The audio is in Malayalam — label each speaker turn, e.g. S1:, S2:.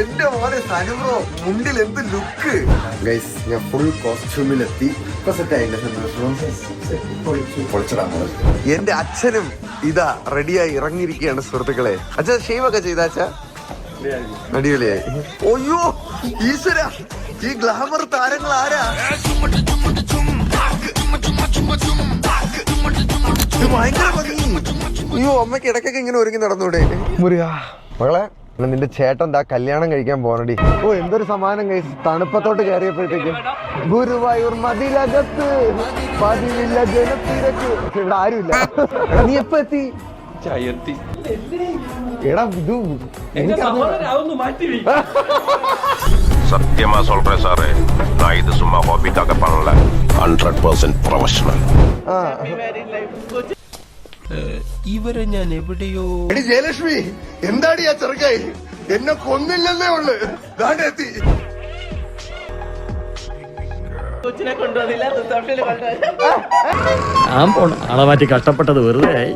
S1: എന്റെ മോനെ സനുബ്രോ മുണ്ടിൽ എന്ത് ലുക്ക്? ഗൈസ് ഞാൻ ഫുൾ കോസ്റ്റ്യൂമിലെത്തി. ഇപ്പൊ സെറ്റ് ആയില്ല പൊളിച്ചടാ എന്റെ അച്ഛനും ഇതാ റെഡിയായി ഇറങ്ങിയിരിക്കുകയാണ് സുഹൃത്തുക്കളെ. അച്ഛൻ ഷെയ്വ് ഒക്കെ ചെയ്ത അച്ഛ? അടിപൊളിയായി. ഒയ്യോ ഈശ്വര ഈ ഗ്ലാമർ താരങ്ങൾ ആരാ? ഭയങ്കര അയ്യോ അമ്മയ്ക്ക് ഇടയ്ക്കൊക്കെ ഇങ്ങനെ ഒരുങ്ങി നടന്നൂടെ? മുരുക മകളെ എന്നാ നിന്റെ ചേട്ടൻ ദാ കല്യാണം കഴിക്കാൻ പോണടി ഓ എന്തൊരു സമാനം കഴിച്ച് തണുപ്പത്തോട്ട് കയറിയപ്പോഴത്തേക്കും ഗുരുവായൂർ മതിലകത്ത് പതിവില്ല ജനത്തിരക്ക് പക്ഷെ ഇവിടെ ആരുമില്ല എടാ നീ എപ്പോ എത്തി
S2: ചായത്തി
S1: എടാ ഇത് എനിക്കറിഞ്ഞൂടാ.
S2: അതൊന്ന് മാറ്റി വെയ്.
S3: சத்தியமா சொல்றேன் சாரு நான் இது சும்மா ஹாபிக்காக பண்ணல ஹண்ட்ரட் பர்சன்ட் ப்ரொஃபஷனல்
S1: ആ
S2: ഇവരെ ഞാൻ എവിടെയോ
S1: എടി ജയലക്ഷ്മി എന്താടി ആ ചെറുക്കായി എന്നെ കൊന്നില്ലെന്നേ ഉള്ളു. ദാണ്ടെ എത്തി.
S4: കൊച്ചിനെ കൊണ്ടുവന്നില്ല റിസപ്ഷനിൽ
S5: ഞാൻ പോണം. ആളെ മാറ്റി കഷ്ടപ്പെട്ടത് വെറുതെ ആയി